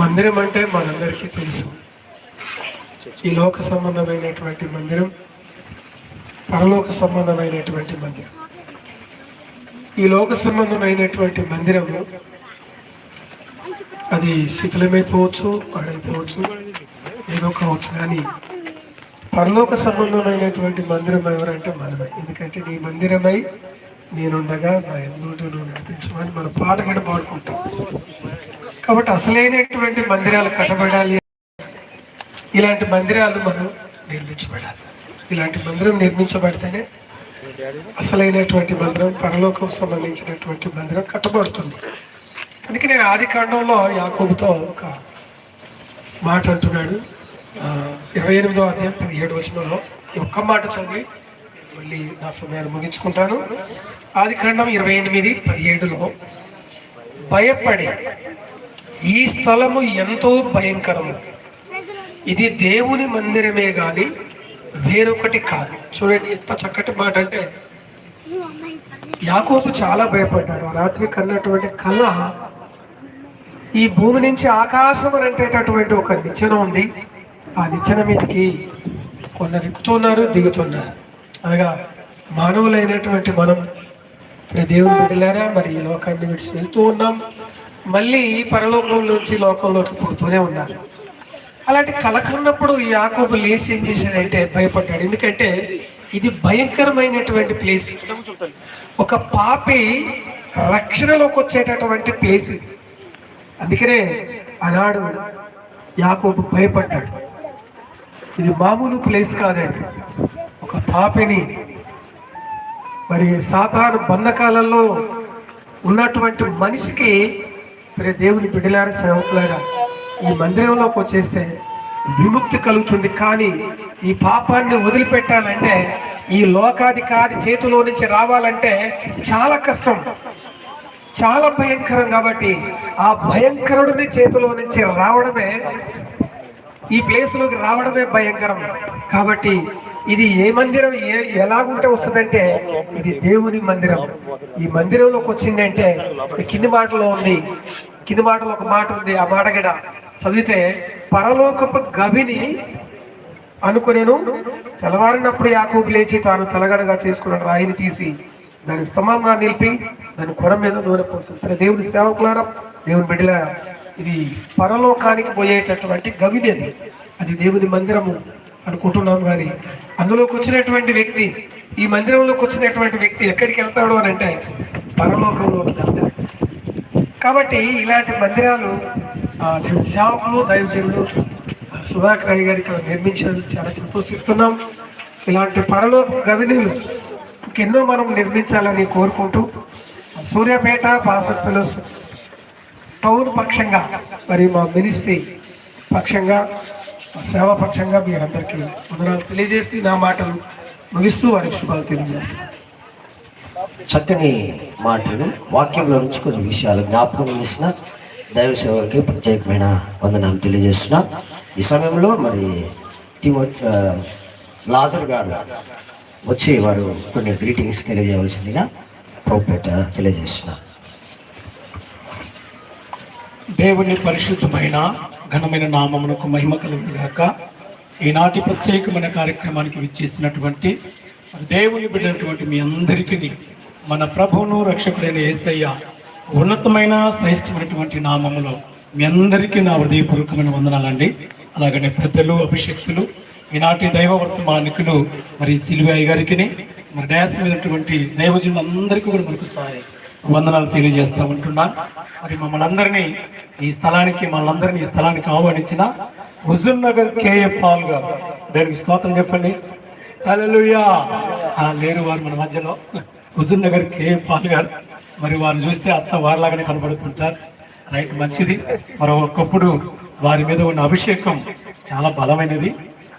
మందిరం అంటే మనందరికీ తెలుసు. ఈ లోక సంబంధమైనటువంటి మందిరం పరలోక సంబంధమైనటువంటి మందిరం. ఈ లోక సంబంధమైనటువంటి మందిరము అది శిథిలమైపోవచ్చు పాడైపోవచ్చు ఏదో కావచ్చు కానీ పరలోక సంబంధమైనటువంటి మందిరం ఎవరంటే మనమే. ఎందుకంటే నీ మందిరమై నేనుండగా నా ఎందుకు నడిపించమని మన పాట కూడా పాడుకుంటాం. కాబట్టి అసలైనటువంటి మందిరాలు కట్టబడాలి. ఇలాంటి మందిరాలు మనం నిర్మించబడాలి. ఇలాంటి మందిరం నిర్మించబడితేనే అసలైనటువంటి మందిరం పరలోకం సంబంధించినటువంటి మందిరం కట్టబడుతుంది. అందుకే నేను ఆది కాండంలో యాకోబుతో ఒక మాట అంటున్నాడు. ఇరవై ఎనిమిదో అధ్యాయం పదిహేడు వచనంలో ఒక్క మాట చదివి మళ్ళీ నా సమయాన్ని ముగించుకుంటాను. ఆది కాండం ఇరవై ఎనిమిది పదిహేడులో భయపడి ఈ స్థలము ఎంతో భయంకరము. ఇది దేవుని మందిరమే గాని వేరొకటి కాదు. చూడండి ఎంత చక్కటి మాట అంటే యాకోబు చాలా భయపడ్డాడు. ఆ రాత్రి కన్నటువంటి కళ ఈ భూమి నుంచి ఆకాశం అని అంటేటటువంటి ఒక నిచ్చెన ఉంది. ఆ నిచ్చెన మీదకి కొందరు ఎక్కుతున్నారు దిగుతున్నారు. అనగా మానవులైనటువంటి మనం దేవుని దేవుడు మరి ఈ లోకాన్ని విడిచి వెళ్తూ ఉన్నాం. మళ్ళీ పరలోకంలోంచి లోకంలోకి పుడుతూనే ఉన్నారు. అలాంటి కలకన్నప్పుడు యాకోబు లేచి ఏం చేశాడంటే భయపడ్డాడు. ఎందుకంటే ఇది భయంకరమైనటువంటి ప్లేస్. ఒక పాపి రక్షణలోకి వచ్చేటటువంటి ప్లేస్ ఇది. అందుకనే ఆనాడు యాకోబు భయపడ్డాడు. ఇది మామూలు ప్లేస్ కాదండి. ఒక పాపిని మరి సాధారణ బంధకాలలో ఉన్నటువంటి మనిషికి ప్రే దేవుని బిడ్డలారా సేవకులారా ఈ మందిరంలోకి వచ్చేస్తే విముక్తి కలుగుతుంది. కానీ ఈ పాపాన్ని వదిలిపెట్టాలంటే ఈ లోకాధికారి చేతిలో నుంచి రావాలంటే చాలా కష్టం చాలా భయంకరం కాబట్టి ఆ భయంకరుడిని చేతిలో నుంచి రావడమే ఈ ప్లేస్లోకి రావడమే భయంకరం. కాబట్టి ఇది ఏ మందిరం ఏ ఎలాగుంటే వస్తుందంటే ఇది దేవుని మందిరం. ఈ మందిరంలోకి వచ్చిందంటే కింది మాటలో ఉంది కింది మాటలో ఒక మాట ఉంది ఆ మాట కూడా చదివితే పరలోకపు గవిని అనుకునేను. తెల్లవారినప్పుడు యాకోబు లేచి తాను తలగడగా చేసుకున్న రాయిని తీసి దాని స్తంభంగా నిలిపి దాని కొర మీద నూనె పోస్తుంది దేవుని సేవకులారా దేవుని బిడ్డలారా ఇది పరలోకానికి పోయేటటువంటి గవిని అది. అది దేవుని మందిరము అనుకుంటున్నాం కానీ అందులోకి వచ్చినటువంటి వ్యక్తి ఈ మందిరంలోకి వచ్చినటువంటి వ్యక్తి ఎక్కడికి వెళ్తాడు అని అంటే పరలోకంలోకి వెళ్తాడు. కాబట్టి ఇలాంటి మందిరాలు సేవకులు దైవజనులు సుధాకర్ రాయ్ గారు ఇక్కడ నిర్మించడం చాలా సంతోషిస్తున్నాం. ఇలాంటి పరలోక గవిధులు ఇంకెన్నో మనం నిర్మించాలని కోరుకుంటూ సూర్యాపేట బాసక్తులు టౌన్ పక్షంగా మరి మా మినిస్ట్రీ పక్షంగా మా సేవా పక్షంగా మీ అందరికీ వందనాలు తెలియజేస్తూ నా మాటలు ముగిస్తూ వారికి శుభాలు తెలియజేస్తాను. చక్కని మాటలు వాక్యంలో నుంచి కొన్ని విషయాలు జ్ఞాపకం చేసిన దైవ సేవలకి ప్రత్యేకమైన వందనాలు తెలియజేస్తున్నా. ఈ సమయంలో మరి తిమో లాజర్ గారు వచ్చి వారు కొన్ని గ్రీటింగ్స్ తెలియజేయవలసిందిగా ప్రోపేట తెలియజేస్తున్నా. దేవుని పరిశుద్ధమైన ఘనమైన నామమునకు మహిమ కలుగుగాక ఈనాటి ప్రత్యేకమైన కార్యక్రమానికి విచ్చేసినటువంటి దేవుని బిడ్డటువంటి మీ అందరికీ మన ప్రభువును రక్షకుడైన యేసయ్య ఉన్నతమైన శ్రేష్టమైనటువంటి నామములో మీ అందరికీ నా హృదయపూర్వకమైన వందనాలండి. అలాగనే పెద్దలు అభిషక్తులు ఈనాటి దైవ వర్తమానికులు మరి సిల్వాయి గారికి మరి డ్యాస్ మీదటువంటి దైవజనులందరికీ కూడా మనకు సహాయం వందనాలు తెలియజేస్తా ఉంటున్నాను. మరి మమ్మల్ని అందరినీ ఈ స్థలానికి మమ్మల్ని ఈ స్థలానికి ఆహ్వానించిన హుజూర్ నగర్ కేఏ పాల్ గారు. దానికి స్తోత్రం చెప్పండి. హల్లెలూయా. లేరు వారు మన మధ్యలో. హుజూర్ నగర్ కేఏ పాల్ గారు. మరి వారిని చూస్తే అచ్చ వారిలాగానే కనబడుతుంటారు. రైట్ మంచిది. మరి ఒకప్పుడు వారి మీద ఉన్న అభిషేకం చాలా బలమైనది.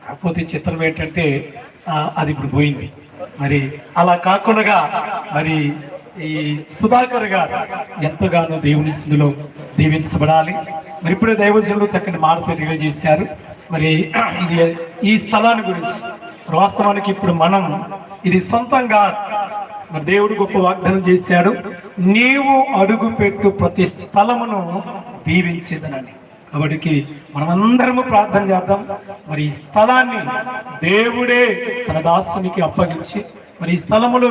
కాకపోతే చిత్రం ఏంటంటే అది ఇప్పుడు పోయింది. మరి అలా కాకుండా మరి ఈ సుధాకర్ గారు ఎంతగానో దేవుని స్థితిలో దీవించబడాలి. మరి ఇప్పుడే దైవజనులు చక్కని మాటతో తెలియజేశారు. మరి ఇది ఈ స్థలాన్ని గురించి. వాస్తవానికి ఇప్పుడు మనం ఇది సొంతంగా దేవుడు గొప్ప వాగ్దానం చేశాడు. నీవు అడుగు పెట్టు ప్రతి స్థలమును దీవించేదనని కాబట్టి మనమందరము ప్రార్థన చేద్దాం. మరి ఈ స్థలాన్ని దేవుడే తన దాసునికి అప్పగించి మరి ఈ స్థలములో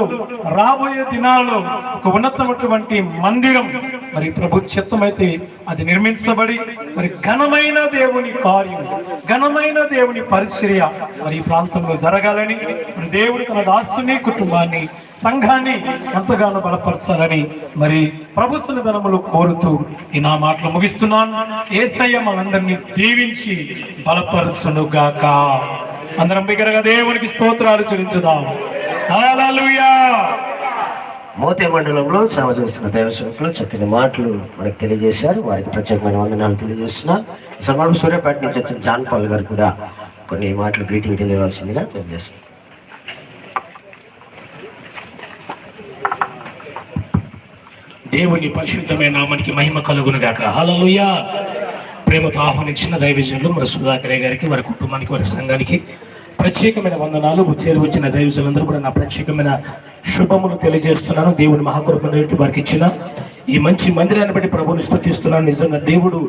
రాబోయే దినాలలో ఒక ఉన్నతమైనటువంటి మందిరం. మరి ప్రభు చిత్తమైతే అది నిర్మించబడి మరి ఘనమైన దేవుని కార్యం ఘనమైన దేవుని పరిచర్య మరి ఈ ప్రాంతంలో జరగాలని మరి దేవుడు తన దాసుని కుటుంబాన్ని సంఘాన్ని ఎంతగానో బలపరచాలని మరి ప్రభుత్వ ధనములు కోరుతూ ఈ నా మాటలు ముగిస్తున్నాను. ఏసయ్య మనందరినీ దీవించి బలపరచును గాక అందరం బిగ్గరగా దేవునికి స్తోత్రాలు చెల్లించుదాము మోతే మండలంలో సేవ చేస్తున్న దేవసేవకులు చక్కని మాటలు మనకు తెలియజేశారు. వారికి ప్రత్యేకమైన వందనాలు తెలియజేస్తున్నా. సమయంలో సూర్యాపేట నుంచి వచ్చిన జాన్ పాల్ గారు కూడా కొన్ని మాటలు గ్రీటింగ్ తెలియవలసిందిగా తెలియజేస్తున్నారు దేవుని పరిశుద్ధమైన నామానికి మహిమ కలుగును గాక హల్లెలూయా ప్రేమతో ఆహ్వానించిన దైవజనులు మరి సుధాకరే గారికి వారి కుటుంబానికి వారి సంఘానికి ప్రత్యేకమైన వందనాలు. చేరి వచ్చిన దైవజులందరూ కూడా నా ప్రత్యేకమైన శుభములు తెలియజేస్తున్నాను. దేవుని మహాకృపణ వారికి ఇచ్చిన ఈ మంచి మందిరాన్ని బట్టి ప్రభుని స్థుతిస్తున్నాను. నిజంగా దేవుడు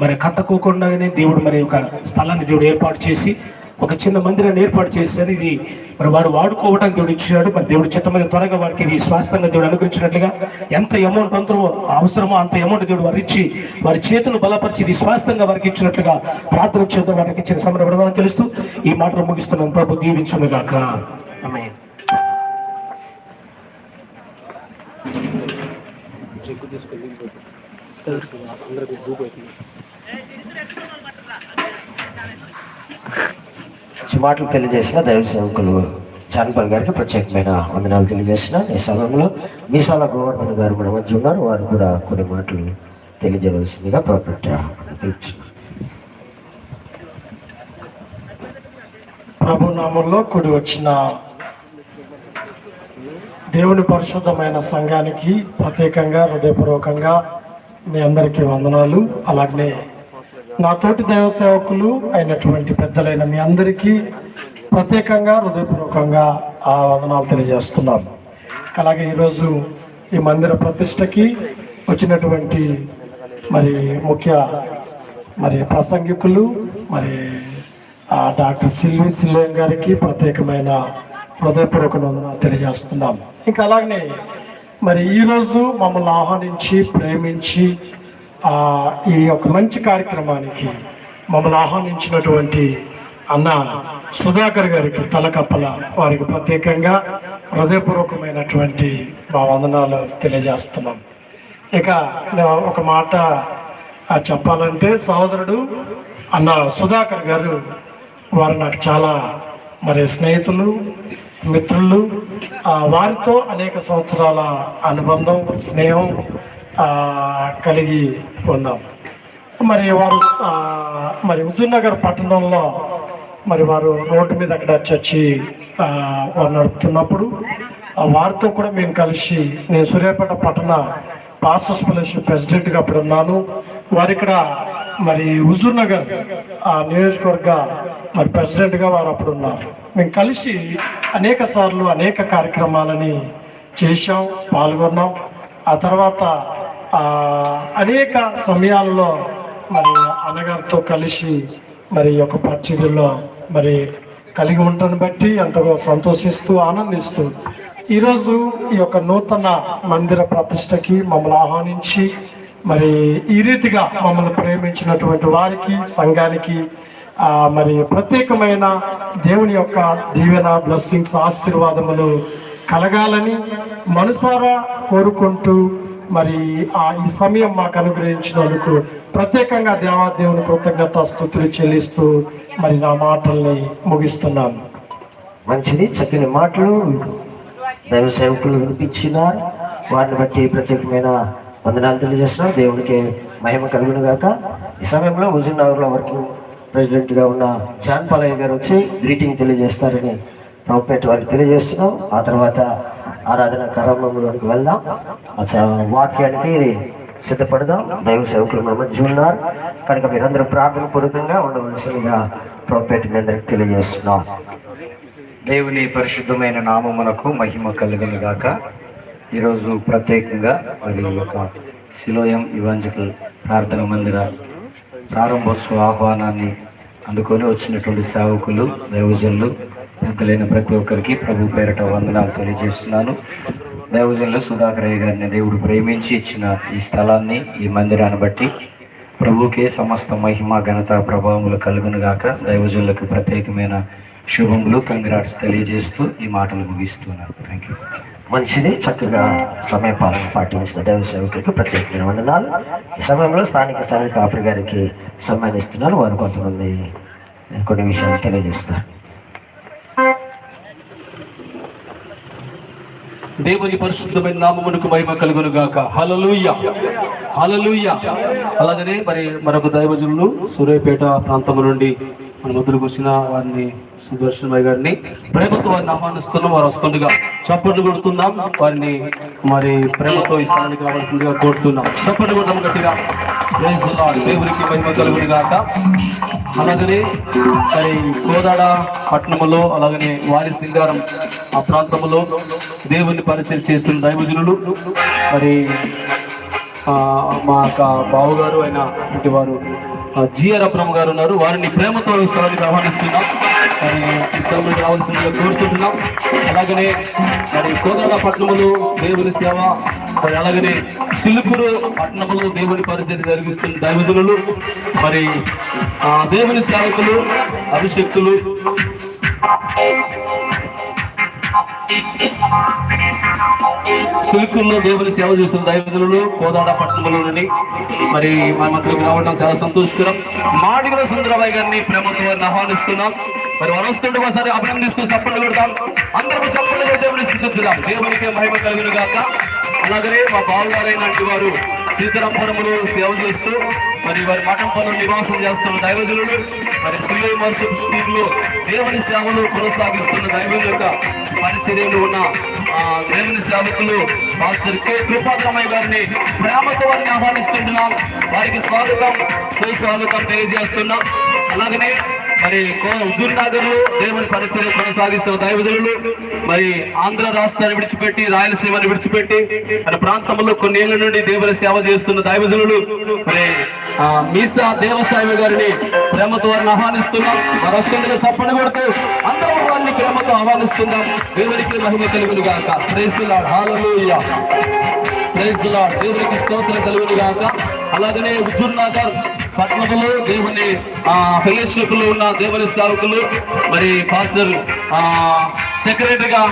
మరి కట్టకోకుండానే దేవుడు మరి ఒక స్థలాన్ని దేవుడు ఏర్పాటు చేసి ఒక చిన్న మందిరాన్ని ఏర్పాటు చేశారు. ఇది మరి వారు వాడుకోవడానికి దేవుడు ఇచ్చాడు. మరి దేవుడు చిత్త మీద త్వరగా వారికి ఇది స్వాస్థంగా దేవుడు అనుగ్రహించినట్లుగా ఎంత అమౌంట్ అంతరమో అవసరమో అంత అమౌంట్ దేవుడు వారు ఇచ్చి వారి చేతులు బలపరిచి ఇది స్వాస్థంగా వారికి ఇచ్చినట్లుగా ప్రార్థన చేద్దాం. వారికి ఇచ్చిన సమయం విడదని తెలుస్తూ ఈ మాటలు ముగిస్తున్నాం ప్రభు దీవించును గాక. ఆమేన్. ఈ మాటలు తెలియజేసిన దైవ సేవకులు చాన్పల్ గారికి ప్రత్యేకమైన వందనాలు తెలియజేసిన ఈ సమయంలో మీసాల గోవర్ధన్ గారు కూడా మధ్య ఉన్నారు. వారు కూడా కొన్ని మాటలు తెలియజేయవలసిందిగా ప్రాపర్టీ తెలుపుతున్నారు ప్రభు నామంలో కూడి వచ్చిన దేవుని పరిశుద్ధమైన సంఘానికి ప్రత్యేకంగా హృదయపూర్వకంగా మీ అందరికీ వందనాలు. అలాగే నా తోటి దైవ సేవకులు అయినటువంటి పెద్దలైన మీ అందరికీ ప్రత్యేకంగా హృదయపూర్వకంగా ఆ వందనాలు తెలియజేస్తున్నాను అలాగే ఈరోజు ఈ మందిర ప్రతిష్టకి వచ్చినటువంటి మరి ముఖ్య మరి ప్రసంగికులు మరి ఆ డాక్టర్ సిల్వి సిల్వేన్ గారికి ప్రత్యేకమైన హృదయపూర్వక వందనాలు తెలియజేస్తున్నాం. ఇంకా అలాగనే మరి ఈరోజు మమ్మల్ని ఆహ్వానించి ప్రేమించి ఈ యొక్క మంచి కార్యక్రమానికి మమ్మల్ని ఆహ్వానించినటువంటి అన్న సుధాకర్ గారికి తలకప్పల వారికి ప్రత్యేకంగా హృదయపూర్వకమైనటువంటి మా వందనాలు తెలియజేస్తున్నాం. ఇక ఒక మాట చెప్పాలంటే సహోదరుడు అన్న సుధాకర్ గారు వారు నాకు చాలా మరి స్నేహితులు మిత్రులు వారితో అనేక సంవత్సరాల అనుబంధం స్నేహం కలిగి ఉన్నాం. మరి వారు మరి హుజూర్నగర్ పట్టణంలో మరి వారు రోడ్డు మీద అక్కడ చర్చి వారు నడుపుతున్నప్పుడు వారితో కూడా మేము కలిసి నేను సూర్యాపేట పట్టణ పాస్టర్స్ ఫెలోషిప్ ప్రెసిడెంట్గా అప్పుడు ఉన్నాను. వారు ఇక్కడ మరి హుజూర్నగర్ ఆ నియోజకవర్గ మరి ప్రెసిడెంట్గా వారు అప్పుడు ఉన్నారు. మేము కలిసి అనేక సార్లు అనేక కార్యక్రమాలని చేశాం పాల్గొన్నాం. ఆ తర్వాత అనేక సమయాల్లో మరి అన్నగారితో కలిసి మరి యొక్క పరిచర్యలో మరి కలిగి ఉండటం బట్టి ఎంతగా సంతోషిస్తూ ఆనందిస్తూ ఈరోజు ఈ యొక్క నూతన మందిర ప్రతిష్టకి మమ్మల్ని ఆహ్వానించి మరి ఈ రీతిగా మమ్మల్ని ప్రేమించినటువంటి వారికి సంఘానికి మరి ప్రత్యేకమైన దేవుని యొక్క దీవెన బ్లెస్సింగ్స్ ఆశీర్వాదములు కలగాలని మనసారా కోరుకుంటూ మరి ఆ ఈ సమయం మాకు అనుగ్రహించినందుకు ప్రత్యేకంగా దేవాదేవుని కృతజ్ఞత స్థుతులు చెల్లిస్తూ మరి నా మాటల్ని ముగిస్తున్నాను. మంచిది చక్కని మాటలు దైవ సేవకులు వినిపించినారు. వారిని బట్టి ప్రత్యేకమైన వందనాలు తెలియజేస్తున్నారు దేవునికి మహిమ కలుగును గాక. ఈ సమయంలో హుజూర్నగర్లో వర్కింగ్ ప్రెసిడెంట్గా ఉన్న జాన్ పాలయ్య గారు వచ్చి గ్రీటింగ్ తెలియజేస్తారని ప్రభుపేట వారికి తెలియజేస్తున్నాం. ఆ తర్వాత ఆరాధన కార్యక్రమంలోనికి వెళ్దాం. వాక్యానికి సిద్ధపడదాం. దైవ సేవకులు మన మధ్య ఉన్నారు. కనుక మీరందరూ ప్రార్థన పూర్వకంగా ఉండవలసిందిగా ప్రభుపేట మీ అందరికి తెలియజేస్తున్నాం. దేవుని పరిశుద్ధమైన నామమునకు మహిమ కలుగును గాక ఈరోజు ప్రత్యేకంగా మరి ఒక శిలోయం సిలోయం ఇవాంజకల్ ప్రార్థన మందిర ప్రారంభోత్సవ ఆహ్వానాన్ని అందుకొని వచ్చినటువంటి సేవకులు దైవజనులు పెద్దలైన ప్రతి ఒక్కరికి ప్రభు పేరట వందనాలు తెలియజేస్తున్నాను. దైవజనులు సుధాకరయ్య గారిని దేవుడు ప్రేమించి ఇచ్చిన ఈ స్థలాన్ని ఈ మందిరాన్ని బట్టి ప్రభుకే సమస్త మహిమ ఘనత ప్రభావములు కలుగును గాక. దైవజనులకు ప్రత్యేకమైన శుభములు కంగ్రాట్స్ తెలియజేస్తూ ఈ మాటలు ముగిస్తున్నాను. థ్యాంక్ యూ మనిషిని చక్కగా సమయపాలన పాటించిన దైవ సేవకులకు ప్రత్యేకమైన వందనాలు. ఈ సమయంలో స్థానిక సభ్యులు కాపరి గారికి సన్మానిస్తున్నారు వారు కొంతమంది. కొన్ని విషయాలు తెలియజేస్తారు దేవుని పరిశుద్ధమైన నామమునకు మహిమ కలుగును గాక. హలలుయ హలలుయ అలాగనే మరి మరొక దైవజనులు సూర్యపేట ప్రాంతం నుండి మన మధ్యలోకి వచ్చిన వారిని సుదర్శనమయ్య గారిని ప్రేమతో వారిని ఆహ్వానిస్తున్నాం వారు వస్తుండగా చప్పట్లు కొడుతున్నాం. వారిని మరి ప్రేమతో ఈ స్థానానికి రావాల్సిందిగా కోరుతున్నాం. చప్పట్లు కొడతాం గట్టిగా. దేవునికి మహిమ కలుగును గాక. అలాగనే మరి కోదాడ పట్టణములో అలాగనే వారి సింగారం ఆ ప్రాంతంలో దేవుని పరిచయం చేస్తున్న దైవజనులు మరి మా యొక్క బావగారు అయిన ఇంటి వారు జిఆర్ అబ్రహ్మ గారు ఉన్నారు. వారిని ప్రేమతో ఈ స్థలానికి ఆహ్వానిస్తున్నాం. మరి ఈ స్థలంలోకి రావాల్సిందిగా కోరుకుంటున్నాం. అలాగనే మరి కోదాడ పట్టణంలో దేవుని సేవ మరి అలాగనే సిలుకురు పట్టణములో దేవుడి పరిచయం జరిగిస్తున్న దైవజనులు మరి ఆ, దేవుని సేవకులు అభిషక్తులు. సిలుకుల్లో దేవుని సేవ చేస్తున్న దైవజనులు కోదాడ పట్టణంలో నుండి మరి మా మధ్యలోకి రావడం చాలా సంతోషకరం. మాడిగల సుందరబాయి గారిని ప్రేమతో ఆహ్వానిస్తున్నాం. మరి వారు ఒకసారి అభినందిస్తూ చప్పట్లు పెడతాం అందరూ చప్పట్లు కొట్టి దేవుని స్థితిద్దాం దేవునికి మహిమ కలుగును గాక అలాగనే మా బావగారైనటువంటి వారు సీతారాంపురంలో సేవ చేస్తూ మరి వారి మఠంపంలో నివాసం చేస్తున్న దైవజనులు మరి శ్రీ వర్షపు స్కూల్లో దేవుని సేవలు కొనసాగిస్తున్న దైవం యొక్క పరిచర్యలు ఉన్న ఆ, దేవుని సేవకులు మాస్టర్ కె. కృపాద్రమయ్య గారిని ప్రేమతో వారిని ఆహ్వానిస్తుంటున్నాం. వారికి స్వాగతం సుస్వాగతం తెలియజేస్తున్నాం. అలాగనే మరి హుజూర్ నగర్లో దేవుని పరిచయం కొనసాగిస్తున్న దైవజనులు మరి ఆంధ్ర రాష్ట్రాన్ని విడిచిపెట్టి రాయలసీమని విడిచిపెట్టి మన ప్రాంతంలో కొన్ని ఏళ్ళ నుండి దేవుని సేవ చేస్తున్న దైవజనులు మరి మీసా దేవసాయి గారిని ప్రేమతో వారిని ఆహ్వానిస్తున్నాం. వారు వస్తుండగా సప్పని కొడుతూ అందరం వారిని ప్రేమతో ఆహ్వానిస్తున్నాం. దేవునికి మహిమ కలుగును గాక. ప్రైజ్ లార్డ్ హల్లెలూయా దేవునికి స్తోత్రం కలుగును గాక. అలాగనే హుజూర్ నగర్ పట్టణంలో దేవుని ఆ ఫెలోషిప్లో ఉన్న దేవుని సేవకులు మరి పాస్టర్ ఆ సెక్రటరీగా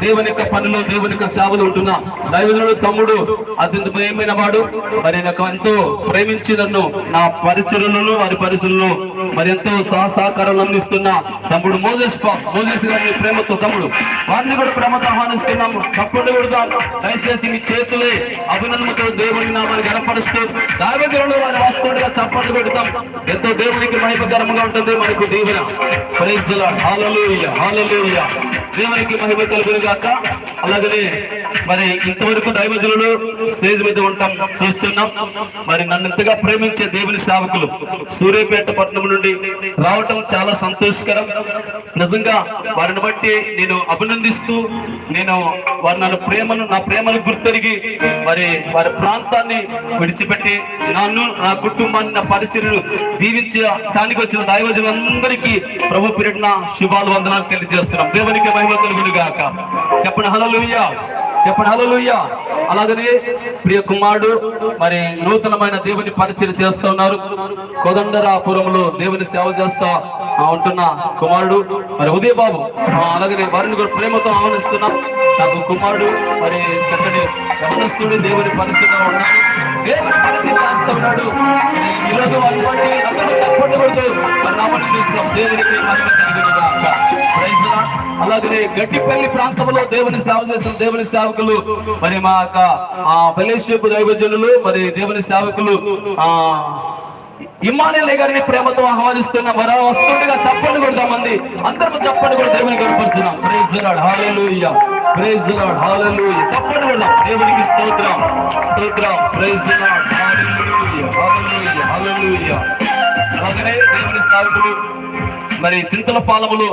దేవుని యొక్క పనిలో దేవుని యొక్క సేవలు ఉంటున్న దైవజనుడు తమ్ముడు అత్యంత ప్రేమైన వాడు. మరి నాకు ఎంతో ప్రేమించి నన్ను నా పరిచయలను వారి పరిచయలను మరి ఎంతో సహ అందిస్తున్న తమ్ముడు మోజెస్ మోజేసి మోజెస్ గారిని ప్రేమతో తమ్ముడు. వారిని కూడా ప్రేమతో ఆహ్వానిస్తున్నాము. తప్పుడు కూడా దయచేసి మీ చేతులే అభినందనతో దేవుని నామాన్ని గడపరుస్తూ దావేదరులు వారి వాస్తవంగా చప్పట్లు పెడతాం ఎంతో దేవునికి మహిమకరంగా ఉంటుంది. మనకు దీవెన. ప్రైజ్ హాలలు హాలలు దేవునికి మహిమ కలుగును గాక అలాగనే మరి ఇంతవరకు దైవజనులు స్టేజ్ మీద ఉంటాం చూస్తున్నాం. మరి నన్ను ఇంతగా ప్రేమించే దేవుని సేవకులు సూర్యాపేట పట్టణం నుండి రావటం చాలా సంతోషకరం. నిజంగా వారిని బట్టి నేను అభినందిస్తూ నేను వారు నన్ను ప్రేమను నా ప్రేమను గుర్తెరిగి మరి వారి ప్రాంతాన్ని విడిచిపెట్టి నన్ను నా కుటుంబాన్ని నా పరిచయను దీవించడానికి వచ్చిన దైవజనులందరికీ ప్రభు పేరిట శుభాలు వందనాలు తెలియజేస్తున్నాం. దేవునికి మహిమ కలుగును గాక చెప్పండి హల్లెలూయా. చెప్పండి హల్లెలూయా. అలాగనే ప్రియ కుమారుడు మరి నూతనమైన దేవుని పరిచయం చేస్తూ ఉన్నారు. కోదండరాపురంలో దేవుని సేవ చేస్తా ఆ, ఉంటున్న కుమారుడు మరి ఉదయ బాబు అలాగనే వారిని కూడా ప్రేమతో ఆహ్వానిస్తున్నాం. నాకు కుమారుడు మరి చక్కని యవనస్తుడు దేవుని పరిచయం ఉన్నాడు. దేవుని పరిచయం చేస్తూ ఉన్నాడు. ఈరోజు వారి అందరూ చప్పట్లు కొడుతూ మరి నామని చూస్తున్నాం. దేవునికి అలాగనే గట్టిపల్లి ప్రాంతంలో దేవుని సేవ చేసిన దేవుని సేవకులు మరి మా యొక్క ఆ ఫెలోషిప్ దైవజనులు మరి దేవుని సేవకులు ఆ ఇమ్మానుయేల్ గారిని ప్రేమతో ఆహ్వానిస్తున్న మరో వస్తుండగా చప్పట్లు కొడదామంది. అందరం చప్పట్లు కూడా దేవుని కనపరుచున్నాం. Praise Lord hallelujah praise Lord hallelujah చప్పట్లు కొడదాం. దేవునికి స్తోత్రం. స్తోత్రం. ప్రేజ్ లాడ్ హల్లెలూయా హల్లెలూయా హల్లెలూయా అలాగనే దేవుని సేవకులు మరి చింతల పాలములు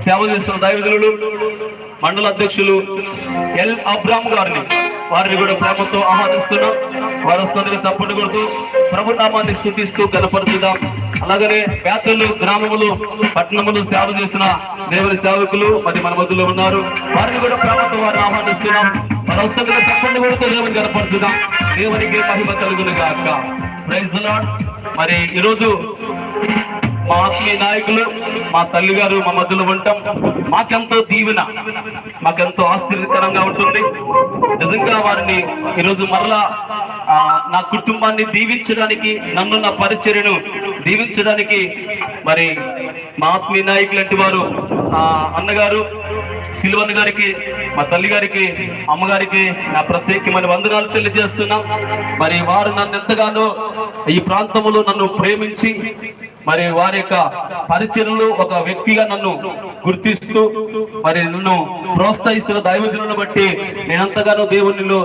సేవ చేస్తున్న దైవజనులు మండల అధ్యక్షులు ఎల్ అబ్రామ్ గారిని వారిని కూడా ప్రేమతో ఆహ్వానిస్తున్నాం. వారు వస్తున్నట్టుగా చప్పట్లు కొడుతూ ప్రభు నామాన్ని స్థుతిస్తూ కనపరుచుదాం అలాగనే పేదలు గ్రామములు పట్టణములు సేవ చేసిన దేవుని సేవకులు మరి మన మధ్యలో ఉన్నారు. వారిని కూడా ప్రేమతో వారిని ఆహ్వానిస్తున్నాం. వారు వస్తున్నట్టుగా చప్పట్లు కొడుతూ దేవుని కనపరుచుదాం దేవునికి మహిమ కలుగును గాక ప్రైజ్ మరి ఈరోజు మా ఆత్మీయ నాయకులు మా తల్లి గారు మా మధ్యలో ఉంటాం మాకెంతో దీవెన మాకెంతో ఆశ్చర్యకరంగా ఉంటుంది. నిజంగా వారిని ఈరోజు మరలా నా కుటుంబాన్ని దీవించడానికి నన్ను నా పరిచర్యను దీవించడానికి మరి మా ఆత్మీయ నాయకులు అంటే వారు అన్నగారు సిల్వన్ గారికి మా తల్లి గారికి అమ్మగారికి నా ప్రత్యేకమైన వందనాలు తెలియజేస్తున్నాం. మరి వారు నన్ను ఎంతగానో ఈ ప్రాంతంలో నన్ను ప్రేమించి మరి వారి యొక్క పరిచయలు ఒక వ్యక్తిగా నన్ను గుర్తిస్తూ మరి నన్ను ప్రోత్సహిస్తున్న దైవజనులను బట్టి నేనంతగానో దేవునిలో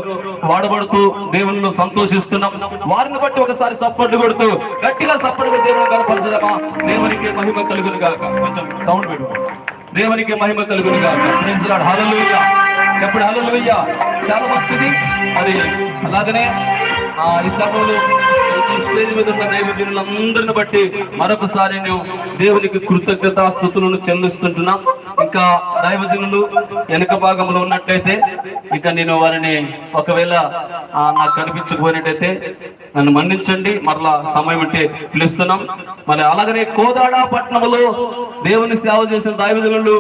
వాడబడుతూ దేవునిలో సంతోషిస్తున్నాం. వారిని బట్టి ఒకసారి సపోర్ట్ కొడుతూ గట్టిగా సప్పట్లు దేవుని కనపరచదమా దేవునికి మహిమ కలుగును గాక. కొంచెం సౌండ్ పెట్టు. దేవునికి మహిమ కలుగును గాక. ప్రైజ్ లార్డ్ హల్లెలూయా చెప్పండి హల్లెలూయా చాలా మంచిది. మరి అలాగనే ఆ ఈ సభలో ఈ స్టేజ్ మీద ఉన్న దైవజనులందరిని బట్టి మరొకసారి నేను దేవునికి కృతజ్ఞత స్థుతులను చెల్లిస్తుంటున్నాం. ఇంకా దైవజనులు వెనుక భాగంలో ఉన్నట్టయితే ఇక నేను వారిని ఒకవేళ నాకు కనిపించకపోయినట్టయితే నన్ను మన్నించండి. మరలా సమయం అంటే పిలుస్తున్నాం. మరి అలాగనే కోదాడ పట్టణంలో దేవుని సేవ చేసిన దైవజనులు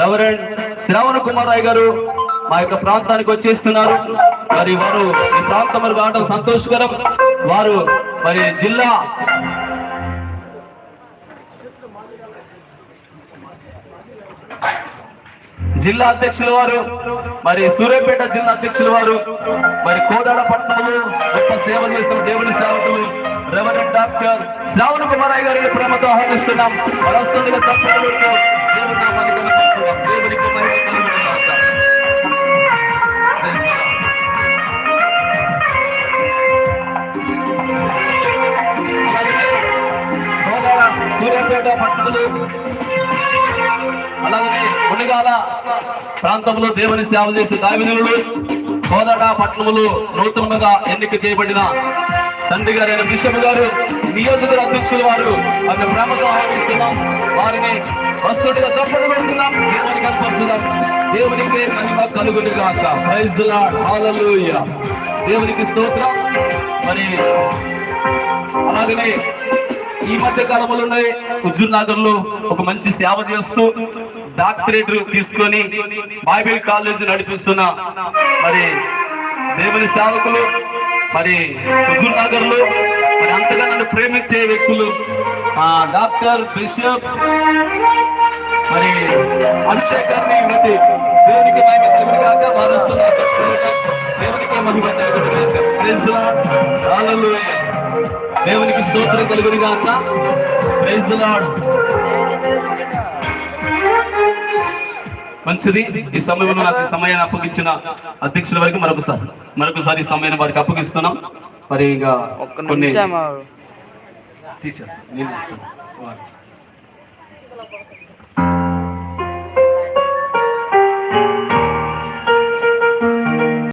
రెవరెండ్ శ్రావణ కుమార్ రాయ్ గారు మా యొక్క ప్రాంతానికి వచ్చేస్తున్నారు. మరి వారు ఈ ప్రాంతం రావడం సంతోషకరం. వారు మరి జిల్లా జిల్లా అధ్యక్షుల వారు మరి సూర్యాపేట జిల్లా అధ్యక్షుల వారు మరి కోదాడ పట్టణంలో గొప్ప సేవలు చేసిన దేవుని సేవకులు రెవరెంట్ డాక్టర్ శ్రావణ కుమారాయ్ గారిని ప్రేమతో ఆహ్వానిస్తున్నాం. వరస్తుందిగా చప్పట్లు సూర్యాపేట పట్టణంలో. అలాగే మునిగాల ప్రాంతంలో దేవుని సేవ చేసే దావినులు కోదట పట్టణములు నూతనంగా ఎన్నిక చేయబడిన తండ్రి గారైన బిషప్ గారు నియోజకవర్గ అధ్యక్షులు వారు అక్కడ ప్రేమతో ఆహ్వానిస్తున్నాం. వారిని వస్తుడిగా సపోర్ట్ పెడుతున్నాం దేవుని కనపరచుదాం. దేవునికి మహిమ కలుగుని కాక ప్రైజ్ లార్డ్ హల్లెలూయా దేవునికి స్తోత్రం. మరి అలాగనే ఈ మధ్య కాలంలోనే హుజూర్ నగర్లో ఒక మంచి సేవ చేస్తూ డాక్టరేట్ తీసుకొని బైబిల్ కాలేజ్ నడిపిస్తున్న మరి దేవుని సేవకులు మరి హుజూర్ నగర్లో మరి అంతగా నన్ను ప్రేమించే వ్యక్తులు ఆ డాక్టర్ బిషప్ మరి అభిషేక్ గారిని దేవునికి మహిమ కలుగును వస్తున్నారు చెప్తున్నారు దేవునికి మహిమ కలుగును గాక. ప్రైజ్ లార్డ్ హల్లెలూయా దేవునికి స్తోత్రం కలుగును గాక. ప్రైజ్ లార్డ్ మంచిది. ఈ సమయంలో నాకు సమయాన్ని అప్పగించిన అధ్యక్షుల వారికి మరొకసారి మరొకసారి ఈ సమయాన్ని వారికి అప్పగిస్తున్నాం. మరి ఇక కొన్ని తీసేస్తాను నేను